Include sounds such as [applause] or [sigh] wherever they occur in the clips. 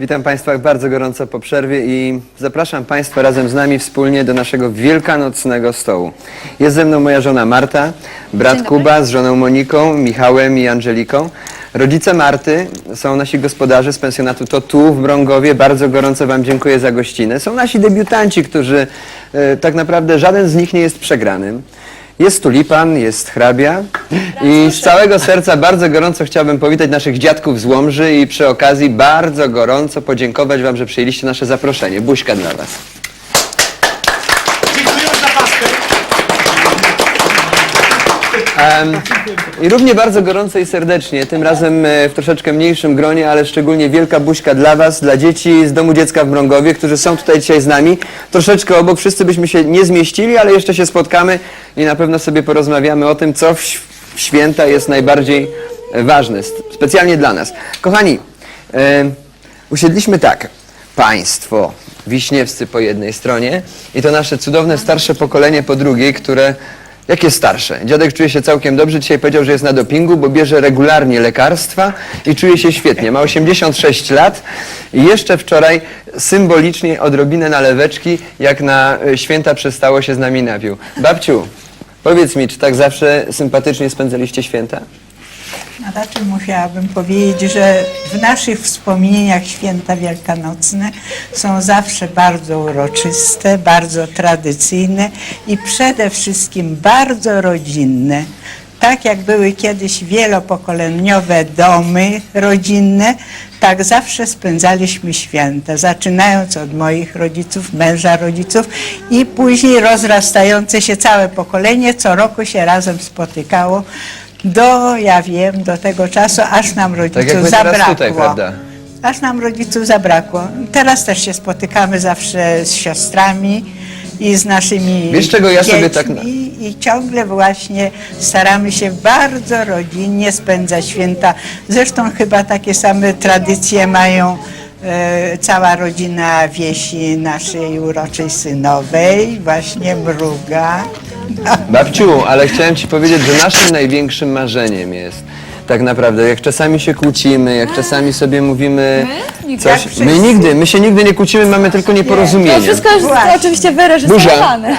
Witam Państwa bardzo gorąco po przerwie i zapraszam Państwa razem z nami wspólnie do naszego wielkanocnego stołu. Jest ze mną moja żona Marta, brat Kuba z żoną Moniką, Michałem i Angeliką. Rodzice Marty są nasi gospodarze z pensjonatu To Tu w Brągowie. Bardzo gorąco Wam dziękuję za gościnę. Są nasi debiutanci, którzy e, tak naprawdę żaden z nich nie jest przegranym. Jest tulipan, jest hrabia i z całego serca bardzo gorąco chciałbym powitać naszych dziadków z Łomży i przy okazji bardzo gorąco podziękować Wam, że przyjęliście nasze zaproszenie. Buźka dla Was. Dziękuję za paskę. Em, I równie bardzo gorąco i serdecznie, tym razem e, w troszeczkę mniejszym gronie, ale szczególnie wielka buźka dla Was, dla dzieci z Domu Dziecka w Mrągowie, którzy są tutaj dzisiaj z nami. Troszeczkę obok, wszyscy byśmy się nie zmieścili, ale jeszcze się spotkamy i na pewno sobie porozmawiamy o tym, co w, święta jest najbardziej e, ważne, specjalnie dla nas. Kochani, usiedliśmy tak, państwo wiśniewscy po jednej stronie i to nasze cudowne starsze pokolenie po drugiej, które Jakie starsze? Dziadek czuje się całkiem dobrze. Dzisiaj powiedział, że jest na dopingu, bo bierze regularnie lekarstwa i czuje się świetnie. Ma 86 lat i jeszcze wczoraj symbolicznie odrobinę naleweczki, jak na e, święta przestało się z nami napił. Babciu, powiedz mi, czy tak zawsze sympatycznie spędzaliście święta? No raczej musiałabym powiedzieć, że w naszych wspomnieniach święta wielkanocne są zawsze bardzo uroczyste, bardzo tradycyjne i przede wszystkim bardzo rodzinne. Tak jak były kiedyś wielopokoleniowe domy rodzinne, tak zawsze spędzaliśmy święta, zaczynając od moich rodziców, męża rodziców i później rozrastające się całe pokolenie, co roku się razem spotykało do, ja wiem, do tego czasu, aż nam rodziców Tak zabrakło. teraz tutaj, prawda? Aż nam rodziców zabrakło. Teraz też się spotykamy zawsze z siostrami i z naszymi Wiesz, czego ja sobie tak i ciągle właśnie staramy się bardzo rodzinnie spędzać święta. Zresztą chyba takie same tradycje mają cała rodzina wiesi naszej uroczej synowej, właśnie Mruga. Babciu, ale chciałem Ci powiedzieć, że naszym największym marzeniem jest tak naprawdę, jak czasami się kłócimy, jak czasami sobie mówimy Nigdy. Jak coś. wszyscy. My nigdy, my się nigdy nie kłócimy, mamy tylko To nieporozumienie. wszystko jest Właśnie. oczywiście wyreżyserowane.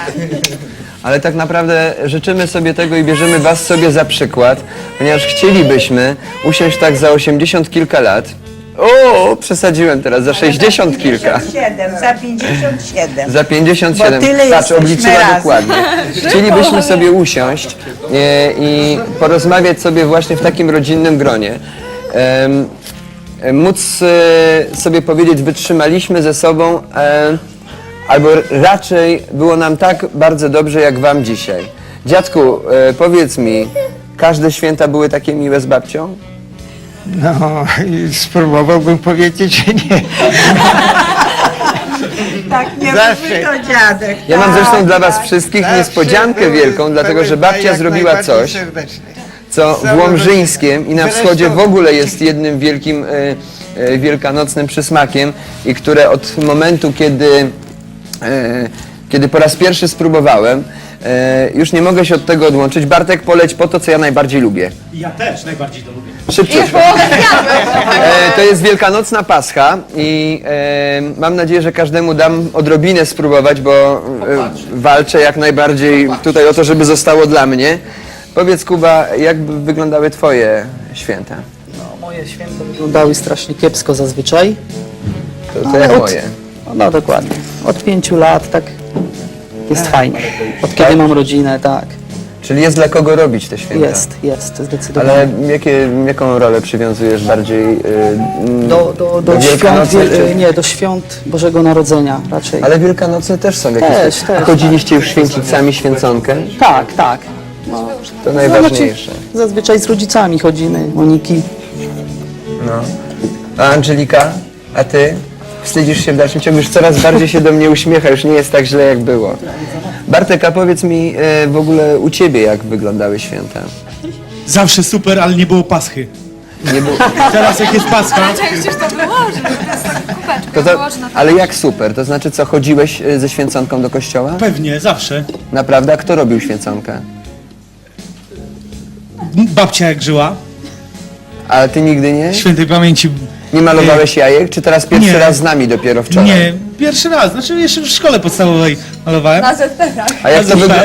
Ale tak naprawdę życzymy sobie tego i bierzemy Was sobie za przykład, ponieważ chcielibyśmy usiąść tak za 80 kilka lat. O, przesadziłem teraz, za 60 kilka. 57, za 57. Za 57. Bo tyle Patrz, jesteśmy obliczyła razem. dokładnie. [laughs] Chcielibyśmy sobie usiąść e, i porozmawiać sobie właśnie w takim rodzinnym gronie. Em, e, móc e, sobie powiedzieć, wytrzymaliśmy ze sobą, e, albo raczej było nam tak bardzo dobrze, jak wam dzisiaj. Dziadku, e, powiedz mi, każde święta były takie miłe z babcią? No, i spróbowałbym powiedzieć, że nie. Tak, nie Zawsze. mówi to dziadek. Ja mam tak, zresztą dla was tak. wszystkich Zawsze niespodziankę były- wielką, dlatego były że babcia jak zrobiła najbardziej coś, serdeczne. co w Łomżyńskiem i na Zresztą- wschodzie w ogóle jest jednym wielkim e, e, wielkanocnym przysmakiem i które od momentu, kiedy, e, kiedy po raz pierwszy spróbowałem, e, już nie mogę się od tego odłączyć. Bartek, poleć po to, co ja najbardziej lubię. Ja też najbardziej to lubię. Szybciutko. E, to jest wielkanocna pascha i e, mam nadzieję, że każdemu dam odrobinę spróbować, bo e, walczę jak najbardziej tutaj o to, żeby zostało dla mnie. Powiedz Kuba, jak by wyglądały twoje święta? No, moje święta wyglądały strasznie kiepsko zazwyczaj. To, to Ale jak od- moje. No dokładnie. Od pięciu lat tak jest fajnie. Od kiedy mam rodzinę, tak. Czyli jest dla kogo robić te święta? Jest, jest, zdecydowanie. Ale jakie, jaką rolę przywiązujesz bardziej y, mm, Do, do, do, świąt, wielkanocnej, wiel- czy- nie, do świąt Bożego Narodzenia raczej. Ale wielkanocne też są jakieś. Też, A też, chodziliście już święcić sami święconkę? Tak, tak. To No, najważniejsze. znaczy, zazwyczaj z rodzicami chodzimy, Moniki. No. A Angelika, a ty? Wstydzisz się w dalszym ciągu? Już coraz bardziej się do mnie uśmiecha, już nie jest tak źle jak było. Bartek, a powiedz mi e, w ogóle u ciebie jak wyglądały święta? Zawsze super, ale nie było paschy. Nie było, Teraz jak jest pascha, Częściej to wyłoży, to jest tak to to, wyłoży na ale jak super? To znaczy co, chodziłeś e, ze święconką do kościoła? pewnie, zawsze. Naprawdę? A kto robił święconkę? Babcia jak żyła, Ale ty nigdy nie? świętej pamięci Nie malowałeś jajek, czy teraz pierwszy Nie. raz z nami dopiero wczoraj? Nie, pierwszy raz. Znaczy jeszcze w szkole podstawowej malowałem. Na ZT-ach. A jak to wygląda?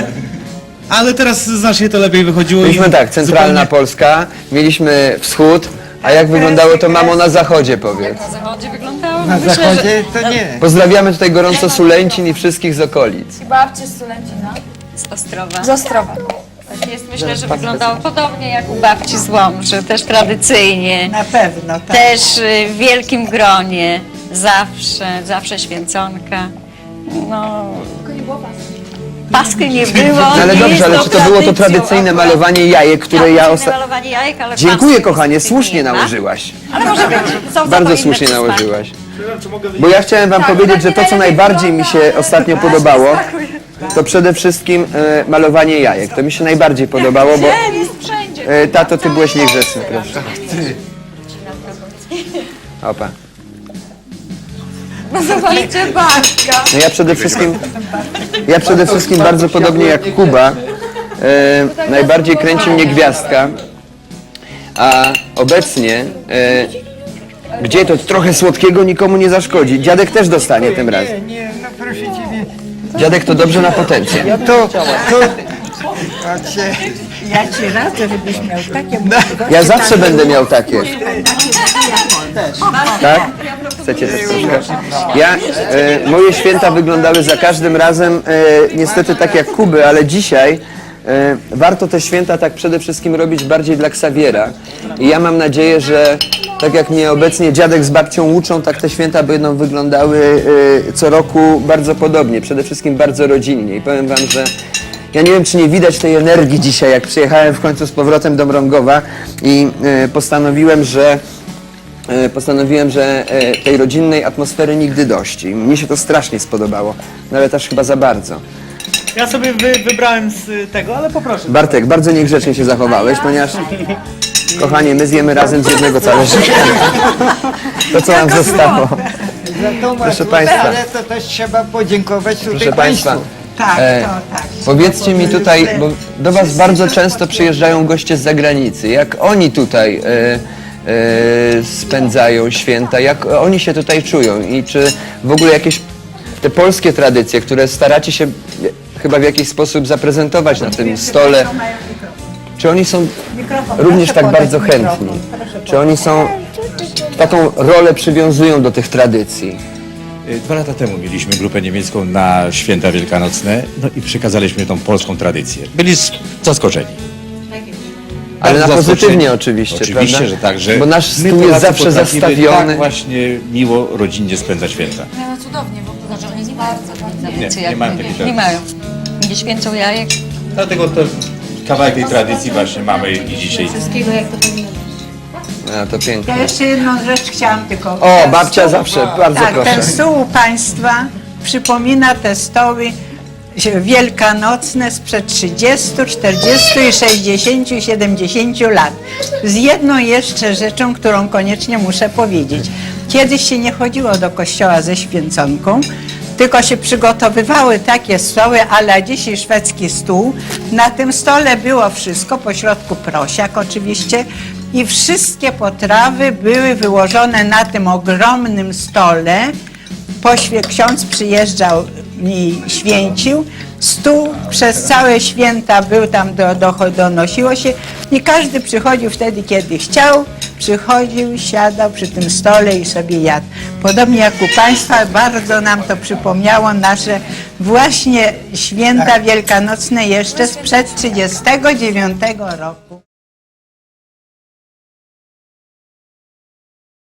Ale teraz znacznie to lepiej wychodziło. Mieliśmy i tak, centralna zupełnie- Polska, mieliśmy wschód, a jak wyglądało to mamo na zachodzie powiedz? Na zachodzie wyglądało? Na Myślę, zachodzie to nie. Pozdrawiamy tutaj gorąco Sulęcin i wszystkich z okolic. że babcie z Sulęcina. Z Ostrowa. Z Ostrowa. Tak jest, myślę, że wyglądało podobnie jak u babci z Łomży, też tradycyjnie, Na pewno, tak. też y, w wielkim gronie, zawsze, zawsze święconka. No, paski nie było. No ale nie dobrze, jest ale czy to było to tradycją tradycyjne akurat. malowanie jajek, które ja Tradycyjne ostatnio... malowanie jajek, ale Dziękuję paski kochanie, słusznie nie ma. nałożyłaś. Ale może być. Są za to Bardzo inne słusznie przysmaki. nałożyłaś. Bo ja chciałem wam powiedzieć, że to co najbardziej mi się ostatnio podobało, to przede wszystkim e, malowanie jajek. To mi się najbardziej podobało, bo... E, tato, ty byłeś niegrzeczny, proszę. Opa. No zobaczcie babka. No ja przede wszystkim, ja przede wszystkim bardzo podobnie jak Kuba, e, najbardziej kręci mnie gwiazdka, a obecnie, e, gdzie to trochę słodkiego nikomu nie zaszkodzi. Dziadek też dostanie tym razem. Nie, nie, no proszę ciebie. Dziadek to dobrze na potencję. To, to, a cię, Ja ci radzę, żebyś miał takie możliwości. Ja zawsze będę miał takie. Tak? Chcecie też troszkę? Ja, e, moje święta wyglądały za każdym razem e, niestety tak jak Kuby, ale dzisiaj e, warto te święta tak przede wszystkim robić bardziej dla Ksawiera. I ja mam nadzieję, że tak jak mnie obecnie dziadek z babcią uczą, tak te święta będą wyglądały e, co roku bardzo podobnie, przede wszystkim bardzo rodzinnie. I powiem wam, że ja nie wiem, czy nie widać tej energii dzisiaj, jak przyjechałem w końcu z powrotem do Mrągowa i e, postanowiłem, że e, postanowiłem, że tej rodzinnej atmosfery nigdy dość. I mnie się to strasznie spodobało, no ale też chyba za bardzo. Ja sobie wy, wybrałem z y, tego, ale poproszę. Bartek, bardzo niegrzecznie się zachowałeś, ponieważ, [laughs] kochanie, my zjemy razem z jednego talerzyka. To, co nam zostało. Proszę państwa. to też trzeba podziękować tutaj Proszę Państwa, państwu. Tak, E, to tak. Powiedzcie mi tutaj, bo do Was bardzo często przyjeżdżają goście z zagranicy. Jak oni tutaj e, e, spędzają święta, jak oni się tutaj czują i czy w ogóle jakieś te polskie tradycje, które staracie się chyba w jakiś sposób zaprezentować na tym stole, czy oni są również tak bardzo chętni? Czy oni są taką rolę przywiązują do tych tradycji? Y, Dwa lata temu mieliśmy grupę niemiecką na święta wielkanocne, no i przekazaliśmy tą polską tradycję. Byli z- zaskoczeni. Ale na Bardzo pozytywnie oczywiście, Oczywiście, prawda? że tak, że Bo nasz stół jest zawsze zastawiony. Tak właśnie miło, rodzinnie spędzać święta. No cudownie, bo to znaczy oni nie mają takiej tradycji nie jak mają takiej Nie mają. Nie święcą jajek. Dlatego to kawałek tej tradycji właśnie mamy i dzisiaj. Wszystkiego jak to powinno A, to pięknie. Ja jeszcze jedną rzecz chciałam tylko... O, ten babcia stół- zawsze, bardzo tak, proszę. ten stół u Państwa przypomina te stoły wielkanocne sprzed 30, 40 i 60, i 70 lat. Z jedną jeszcze rzeczą, którą koniecznie muszę powiedzieć. Kiedyś się nie chodziło do kościoła ze święconką, tylko się przygotowywały takie stoły, ale dzisiaj szwedzki stół. Na tym stole było wszystko, po środku prosiak oczywiście i wszystkie potrawy były wyłożone na tym ogromnym stole. Poświe ksiądz przyjeżdżał i święcił. Stół przez całe święta był tam, do, do, donosiło się i każdy przychodził wtedy, kiedy chciał. Przychodził, siadał przy tym stole i sobie jadł. Podobnie jak u Państwa, bardzo nam to przypomniało nasze właśnie święta wielkanocne jeszcze sprzed 39 roku.